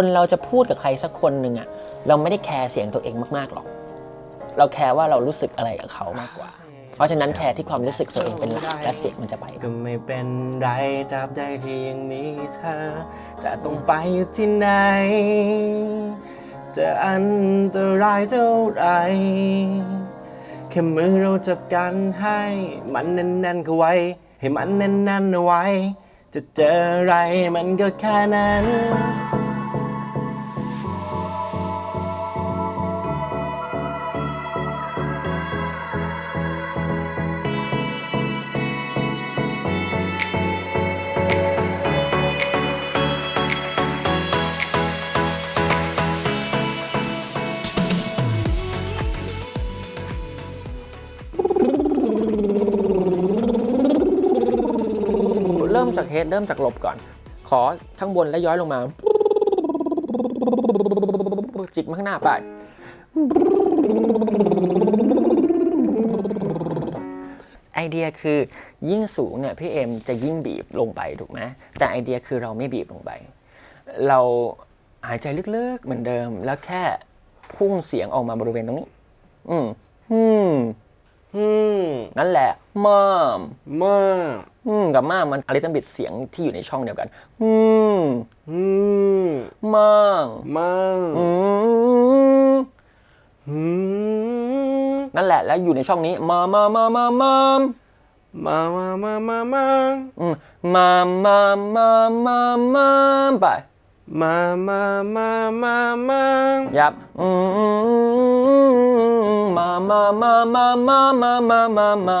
คนเราจะพูดกับใครสักคนหนึ่งอะเราไม่ได้แคร์เสียงตัวเองมากๆหรอก เราแคร์ว่าเรารู้สึกอะไรกับเขามากกว่า เพราะฉะนั้นแคร์ที่ความรู้สึกตัวเองเป็นหลักและเสียงมันจะไป ก็ไม่เป็นไรตราบใดที่ยังมีเธอ จะต้องไปอยู่ที่ไหน จะอันตรายเท่าไหรแค่มือเราจับกันให้ มันแน่นๆเข้าไว้ ให้มันแน่นๆเอาไว้ จะเจออะไรมันก็แค่นั้น เริ่มจากเฮดเริ่มจากหลบก่อน ขอข้างบนแล้วย้อยลงมา จิกมาข้างหน้าไป ไอเดียคือยิ่งสูงเนี่ยพี่เอ็มจะยิ่งบีบลงไปถูกไหมแต่ไอเดียคือเราไม่บีบลงไป เราหายใจลึกๆเหมือนเดิม แล้วแค่พุ่งเสียงออกมาบริเวณตรงนี้ อืม อืม อืม นั่นแหละมามมาก อืมกับมามันอลิตันบิดเสียงที่อยู่ในช่องเดียวกัน อืมอืมมางมากอืมอืมนั่นแหละแล้วอยู่ในช่องนี้มามามามามามามามามามาอืมมามามามามาไปมามามามามายับอืมมามามามามามามามามา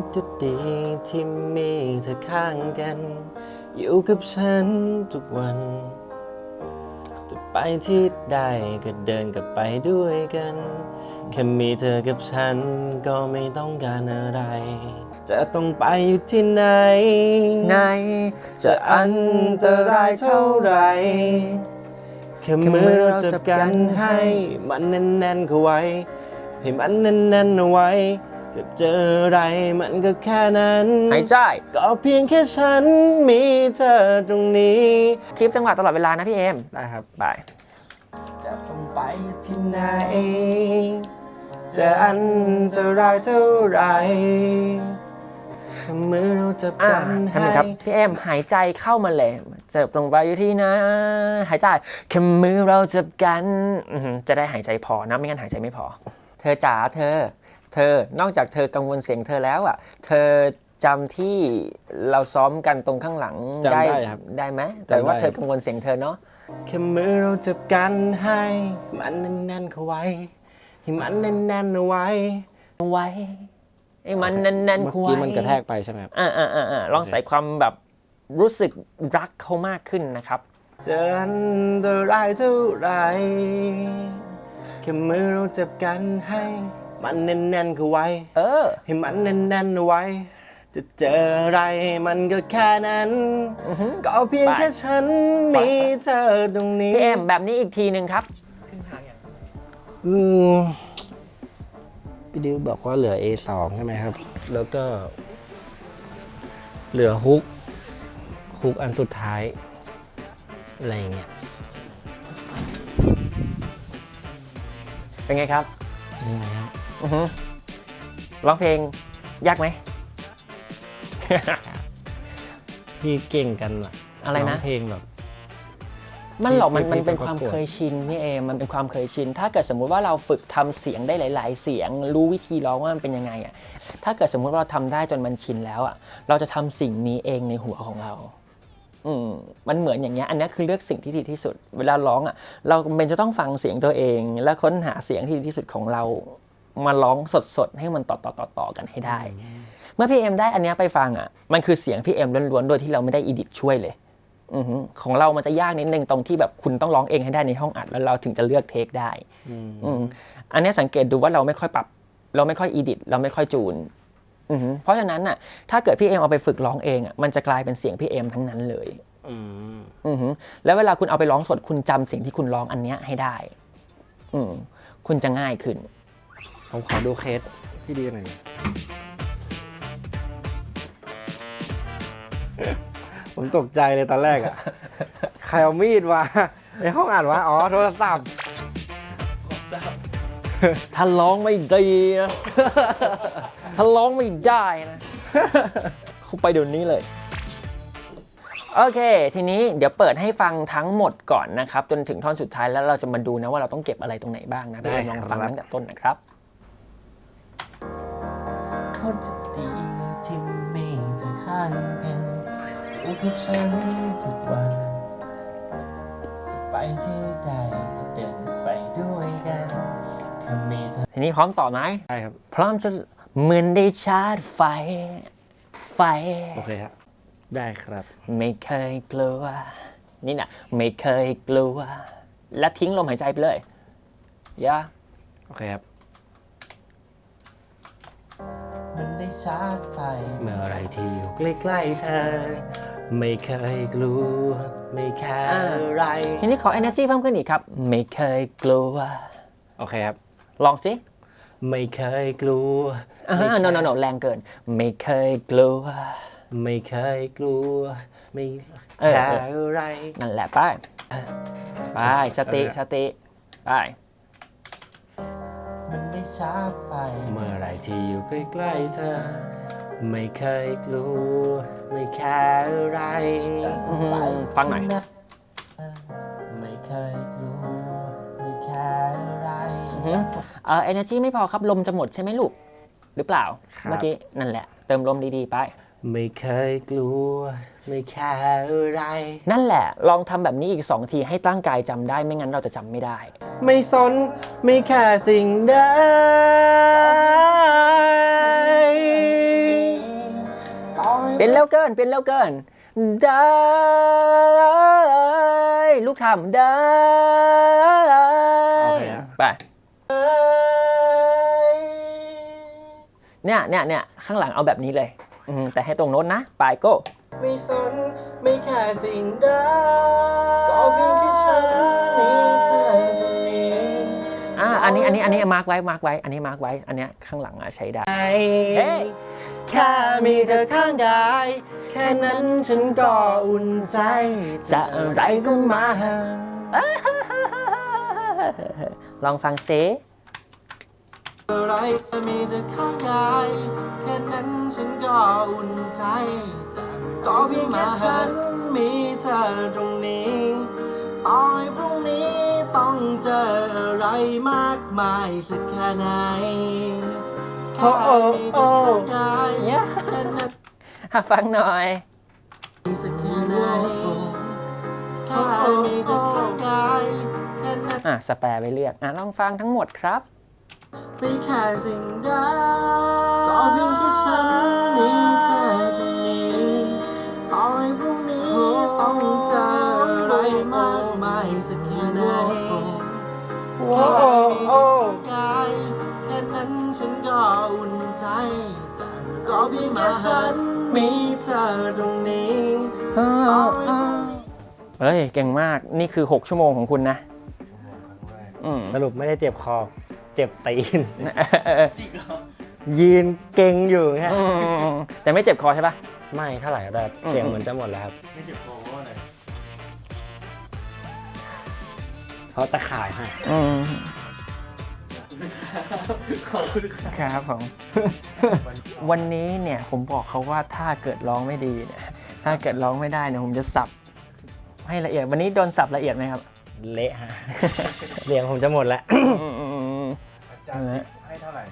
ตรจะดีที่มีเธอข้างกัน อยู่กับฉันทุกวัน จะไปที่ใดก็เดินกับไปด้วยกัน แค่มีเธอกับฉันก็ไม่ต้องการอะไร จะต้องไปอยู่ที่ไหนไงจะอันตรายเท่าไหร่แค่มือเราจับกันให้ มันแน่นๆเข้าไว้ ให้มันแน่นๆเอาไว้ จะเจออะไรมันก็แค่นั้นหายใจ ก็เพียงแค่ฉันมีเธอตรงนี้คลิปจังหวะตลอดเวลานะพี่เอ็มได้ครับไปจะต้องไปที่ไหน จะอันตรายเท่าไหรแค่มือเราจับอ่ากันทำให้ไงครับ พี่เอ็มหายใจเข้ามาเลยเจ็บลงไปอยู่ที่นะ หายใจแค่มือเราจับกันอื้อหือจะได้หายใจพอนะ ไม่งั้นหายใจไม่พอ เธอจ๋าเธอ เธอนอกจากเธอกังวลเสียงเธอแล้วอะ เธอจำที่เราซ้อมกันตรงข้างหลังจำได้ครับได้ไหมแต่ว่าจำได้เธอกังวลเสียงเธอเนาะแค่มือเราจับกันให้ มันแน่นๆเข้าไว้ให้มันแน่นๆเอาไว้ไว้ไอ้มันแน่นๆเมื่อคุยกี้มันกระแทกไปใช่ไหมครับอ่าอ่าอ่าอ่าลองใส่ความแบบรู้สึกรักเขามากขึ้นนะครับเจออันตรายเท่าไหรแค่มือเราจับกันให้ มันแน่นๆเข้าไว้ เออ ให้มันแน่นๆเอาไว้ จะเจออะไรมันก็แค่นั้น ก็เพียงไปแค่ฉันมีเธอตรงนี้พี่เอ็มแบบนี้อีกทีหนึ่งครับอืมพี่ดิวบอกว่าเหลือ A2 ใช่ไหมครับ แล้วก็ เหลือฮุกฮุกอันสุดท้าย อะไรอย่างเงี้ยเป็นไงครับยังไงครับ อือฮึร้องเพลงยากไหมพี่เก่งกันอะอะไรนะ งเพลงแบบ มันหรอกมันที่มันที่เป็นประกวดความเคยชินพี่เอมมันเป็นความเคยชิน ถ้าเกิดสมมุติว่าเราฝึกทำเสียงได้หลาย ๆ เสียง รู้วิธีร้องว่ามันเป็นยังไงอะถ้าเกิดสมมุติว่าเราทำได้จนมันชินแล้วอะเราจะทำสิ่งนี้เองในหัวของเรา อืมมันเหมือนอย่างเงี้ยอันนี้คือเลือกสิ่งที่ดีที่สุด เวลาร้องอะเราเป็นจะต้องฟังเสียงตัวเอง และค้นหาเสียงที่ดีที่สุดของเรา มาร้องสดๆ ให้มันต่อต่อต่อต่อกันให้ได้ เมื่อมื่อพี่เอ็มได้อันเนี้ยไปฟังอะ มันคือเสียงพี่เอ็มล้วนๆ โดยที่เราไม่ได้อีดิทช่วยเลยอือหือของเรามันจะยากนิดนึงตรงที่แบบคุณต้องร้องเองให้ได้ในห้องอัดแล้วเราถึงจะเลือกเทคได้อืมอันเนี้ยสังเกตดูว่าเราไม่ค่อยปรับ เราไม่ค่อยอีดิทเราไม่ค่อยจูนอือหือเพราะฉะนั้นน่ะ ถ้าเกิดพี่เอ็มเอาไปฝึกร้องเองอะมันจะกลายเป็นเสียงพี่เอ็มทั้งนั้นเลยอืมอือหือแล้วเวลาคุณเอาไปร้องสดคุณจำสิ่งที่คุณร้องอันเนี้ยให้ได้ อืมคุณจะง่ายขึ้น ผมขอดูเคสพี่ดีหน่อย ผมตกใจเลยตอนแรกอะใครเอามีดมาในห้องอ่านวะ อ๋อ โทรศัพท์ ถ้าร้องไม่ดีนะ ถ้าร้องไม่ได้นะ เข้าไปเดี๋ยวนี้เลย โอเค ทีนี้เดี๋ยวเปิดให้ฟังทั้งหมดก่อนนะครับ จนถึงท่อนสุดท้ายแล้วเราจะมาดูนะว่าเราต้องเก็บอะไรตรงไหนบ้างนะได้พี่เอ็มลองฟังครับ ตั้งแต่ต้นนะครับ คนจะดีที่มีเธอข้างกันอยู่กับฉันทุกวัน จะไปที่ใดก็เดินไปด้วยกันแค่มีเธอทีนี้พร้อมต่อไหมใช่ครับ พร้อมจะเหมือนได้ชาร์จไฟ ไฟ โอเคครับได้ครับ ไม่เคยกลัว นี่นะไม่เคยกลัว และทิ้งลมหายใจไปเลยอย่าโอเคครับ ชาร์จไฟ เมื่อไรที่อยู่ใกล้ๆเธอ ไม่เคยกลัว ไม่แค่อะไรทีนี้ขอ energy เพิ่มขึ้นอีกครับ ไม่เคยกลัว โอเคครับ ลองสิไม่เคยกลัวอ่าไม่ no no no แรงเกิน ไม่เคยกลัว ไม่เคยกลัว ไม่เออแค่เอออะไร นั่นแหละไป ไป สติ สติ ไปมันได้ ชาร์จไฟเมื่อไรที่อยู่ใกล้ๆเธอ ไม่เคยกลัวไม่แค่อะไรอื้อหือฟังหน่อย ไม่เคยกลัวไม่แค่อะไรเออ energy ไม่พอครับ ลมจะหมดใช่ไหมลูก หรือเปล่า ครับ เมื่อกี้ นั่นแหละ เติมลมดี ๆ ไป ไม่เคยกลัว ไม่แค่อะไร นั่นแหละ ลองทำแบบนี้อีก 2 ทีให้ร่างกายจำได้ไม่งั้นเราจะจำไม่ได้ ไม่สนไม่แค่สิ่งใดเป็นเร็วเกินเป็นเร็วเกิน ได้ ลูกทำได้โอเคอะไปเนี่ยเนี่ยเนี่ยข้างหลังเอาแบบนี้เลย อืมแต่ให้ตรงโน้นนะไปโก้ไม่สนไม่แค่สิ่งใดก็เพียงแค่ฉันมีเธอคนนี้อ่าอันนี้อันนี้อันนี้มาร์กไว้มาร์กไว้ อันนี้มาร์กไว้ อันเนี้ยข้างหลังอะใช้ได้ เฮ้ย แค่มีเธอข้างกายแค่นั้นฉันก็อุ่นใจ จะอะไรก็มา ลองฟังเซ อะไรแต่มีเธอข้างกายแค่นั้นฉันก็อุ่นใจจะก็เพียงแค่ฉันมีเธอตรงนี้ต่อยพรุ่งนี้ต้องเจออะไรมากมายสักแค่ไหนแค่มีเธอข้างกายเนี่ยแค่นั้นฟังหน่อยสักแค่ไหนแค่มีเธอข้างกายแค่นั้นอะสแปรไปเลือกอะลองฟังทั้งหมดครับ ไม่แค่สิ่งใดก็เพียงแค่ฉันมีเธอตรงนี้ต่อให้พรุ่งนี้ต้องเจออะไรมากมายสักแค่ไหนแค่มีเธอข้างกายแค่นั้นฉันก็อุ่นใจจะก็เพียงแค่ฉันมีเธอตรงนี้เฮ้ยเก่งมากนี่คือ 6 ชั่วโมงของคุณนะอืมสรุปไม่ได้เจ็บคอ เจ็บตีนยืนเก่งอยู่ฮะอืมแต่ไม่เจ็บคอใช่ปะ ไม่เท่าไหร่แต่เสียงเหมือนจะหมดแล้วครับไม่เจ็บคอว่าอะไรเพราะตะข่ายให้อืมครับผม วันนี้เนี่ยผมบอกเขาว่าถ้าเกิดร้องไม่ดีเนี่ยถ้าเกิดร้องไม่ได้เนี่ยผมจะสับ ให้ละเอียดวันนี้โดนสับละเอียดไหมครับ เละฮะ เสียงผมจะหมดแล้ว ให้เท่าไหร่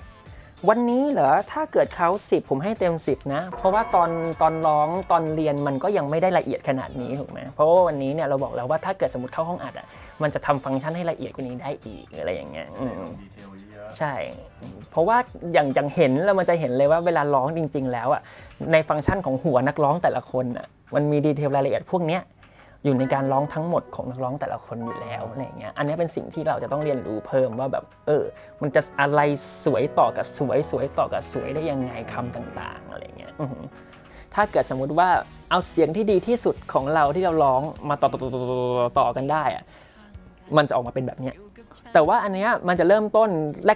วันนี้เหรอ ถ้าเกิดเขา10 ผมให้เต็ม 10 นะ เพราะว่าตอนตอนร้องตอนเรียนมันก็ยังไม่ได้ละเอียดขนาดนี้ถูกไหมเพราะว่าวันนี้เนี่ยเราบอกแล้วว่าถ้าเกิดสมมติเข้าห้องอัดอะมันจะทำฟังก์ชันให้ละเอียดกว่านี้ได้อีกหรืออะไรอย่างเงี้ยอืมดีเทลเยอะใช่ เพราะว่าอย่างอย่างเห็นแล้วมันจะเห็นเลยว่าเวลาร้องจริง ๆ แล้วอะในฟังก์ชันของหัวนักร้องแต่ละคนอะมันมีดีเทลรายละเอียดพวกเนี้ย อยู่ในการร้องทั้งหมดของนักร้องแต่ละคนอยู่แล้วอะไรเงี้ย อันนี้เป็นสิ่งที่เราจะต้องเรียนรู้เพิ่มว่าแบบเออ มันจะอะไรสวยต่อกับสวยสวยต่อกับสวยได้ยังไงคำต่าง ๆ อะไรเงี้ยถ้าเกิดสมมุติว่าเอาเสียงที่ดีที่สุดของเราที่เราร้องมาต่อต่อต่อต่อต่อต่อกันได้อะมันจะออกมาเป็นแบบเนี้ยแต่ว่าอันเนี้ยมันจะเริ่มต้น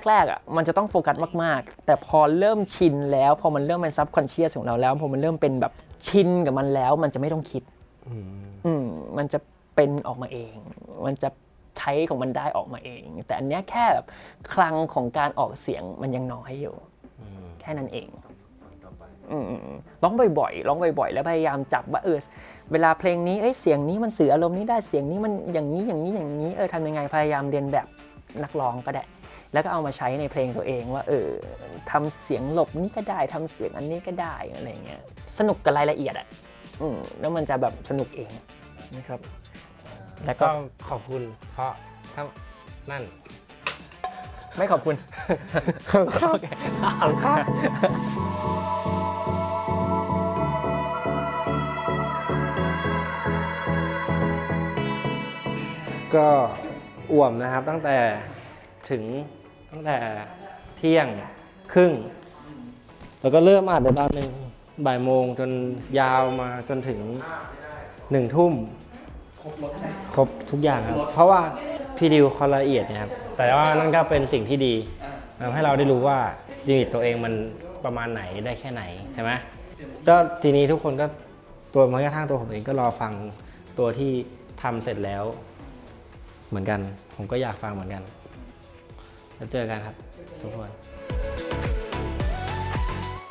แรกๆอะมันจะต้องโฟกัสมากๆ แต่พอเริ่มชินแล้ว พอมันเริ่มเป็นซับคอนเชียสของเราแล้ว พอมันเริ่มเป็นแบบชินกับมันแล้ว มันจะไม่ต้องคิด อืมมันจะเป็นออกมาเอง มันจะใช้ของมันได้ออกมาเอง แต่อันเนี้ยแค่แบบคลังของการออกเสียงมันยังน้อยอยู่ แค่นั้นเองอืมๆๆร้องบ่อยๆ ร้องบ่อย ๆ แล้วพยายามจับว่าเออเวลาเพลงนี้เอ้ยเสียงนี้มันสื่ออารมณ์นี้ได้เสียงนี้มันอย่างนี้อย่างนี้อย่างนี้เออทำยังไงพยายามเรียนแบบนักร้องก็ได้ แล้วก็เอามาใช้ในเพลงตัวเองว่าเออทำเสียงหลบนี้ก็ได้ทำเสียงอันนี้ก็ได้อะไรเงี้ยสนุกกับรายละเอียดอะ อืมแล้วมันจะแบบสนุกเองนะครับ แล้วก็ก็ขอบคุณ เพราะถ้านั่น ไม่ขอบคุณโอเคเอาครับก็อ่วมนะครับตั้งแต่ถึงตั้งแต่เที่ยงครึ่ง แล้วก็เริ่มอัดในตอนหนึ่ง บ่ายโมงจนยาวมาจนถึงหนึ่งทุ่มครบทุกอย่างครับ เพราะว่าพี่ดิวเขาละเอียดนะครับ แต่ว่านั่นก็เป็นสิ่งที่ดีทำให้เราได้รู้ว่าลิมิตตัวเองมันประมาณไหนได้แค่ไหนใช่ไหมก็ทีนี้ทุกคนก็ตัวแม้กระทั่งตัวผมเองก็รอฟังตัวที่ทำเสร็จแล้ว เหมือนกัน ผมก็อยากฟังเหมือนกัน แล้วเจอกันครับ ทุกคน